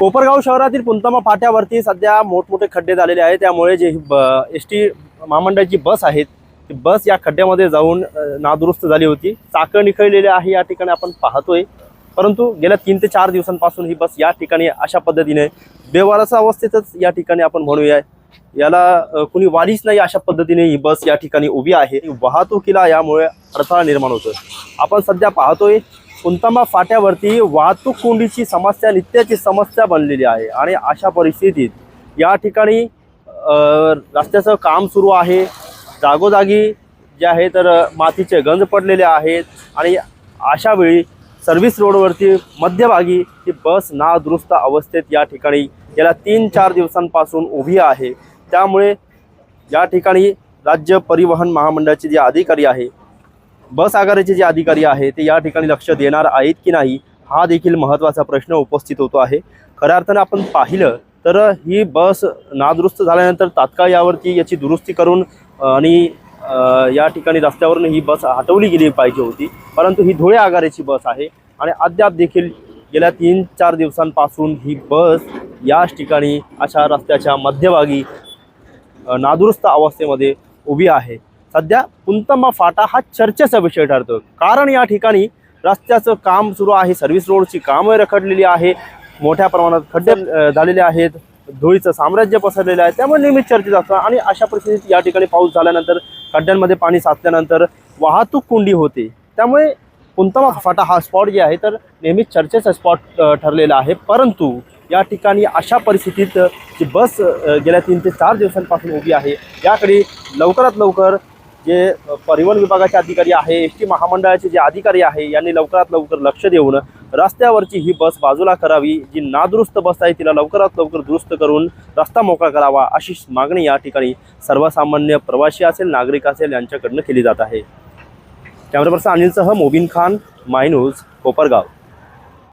कोपरगाव शहरातील पुंतमा फाट्यावरती सध्या मोठमोठे खड्डे झालेले आहेत. त्यामुळे जे एस टी महामंडळाची बस आहेत ती बस या खड्ड्यामध्ये जाऊन नादुरुस्त झाली होती. चाकं निखळलेली आहे या ठिकाणी आपण पाहतोय. परंतु गेल्या तीन ते चार दिवसांपासून ही बस या ठिकाणी अशा पद्धतीने बेवारसा अवस्थेतच या ठिकाणी आपण म्हणूया. याला कुणी वारीच नाही अशा पद्धतीने ही बस या ठिकाणी उभी आहे. वाहतुकीला यामुळे अडथळा निर्माण होतो आपण सध्या पाहतोय पुंतमा फाट्यावरती वाहतूक कोंडीची समस्या नित्याची समस्या बनलेली आहे. आणि अशा परिस्थितीत या ठिकाणी रस्त्याचं काम सुरू आहे. जागोजागी जे आहे तर मातीचे गंज पडलेले आहेत. आणि अशा वेळी सर्व्हिस रोडवरती मध्यभागी ही बस नादुरुस्त अवस्थेत या ठिकाणी गेल्या तीन चार दिवसांपासून उभी आहे. त्यामुळे या ठिकाणी राज्य परिवहन महामंडळाचे जे अधिकारी आहे बस आघाडीचे जे अधिकारी आहे ते या ठिकाणी लक्ष देणार आहेत की नाही हा देखील महत्त्वाचा प्रश्न उपस्थित होतो आहे. खऱ्या अर्थानं आपण पाहिलं तर ही बस नादुरुस्त झाल्यानंतर तात्काळ यावरती याची दुरुस्ती करून आणि या ठिकाणी रस्त्यावरून ही बस हटवली गेली पाहिजे होती. परंतु ही धुळे आघाडीची बस आहे आणि अद्याप देखील गेल्या तीन चार दिवसांपासून ही बस याच ठिकाणी अशा रस्त्याच्या मध्यभागी नादुरुस्त अवस्थेमध्ये उभी आहे. सध्या पुंतमा फाटा हा चर्चेचा विषय ठरतो कारण या ठिकाणी रस्त्याचं काम सुरू आहे सर्व्हिस रोडची कामं रखडलेली आहे मोठ्या प्रमाणात खड्डे झालेले आहेत धुळीचं साम्राज्य पसरलेलं आहे त्यामुळे नेहमीच चर्चेत असतं. आणि अशा परिस्थितीत या ठिकाणी पाऊस झाल्यानंतर खड्ड्यांमध्ये पाणी साचल्यानंतर वाहतूक कोंडी होते. त्यामुळे पुंतमा फाटा हा स्पॉट जे आहे तर नेहमीच चर्चेचा स्पॉट ठरलेला आहे. परंतु या ठिकाणी अशा परिस्थितीत जी बस गेल्या तीन ते चार दिवसांपासून उभी आहे याकडे लवकरात लवकर जे परिवहन विभागाचे अधिकारी आहे एस टी महामंडळाचे जे अधिकारी आहे यांनी लवकरात लवकर लक्ष देऊन रस्त्यावरची ही बस बाजूला करावी. जी नादुरुस्त बस आहे तिला लवकरात लवकर दुरुस्त करून रस्ता मोकळा करावा अशी मागणी या ठिकाणी सर्वसामान्य प्रवासी असेल नागरिक असेल यांच्याकडनं केली जात आहे. कॅमेरा पर्सन अनिलसह मोबिन खान माय न्यूज कोपरगाव.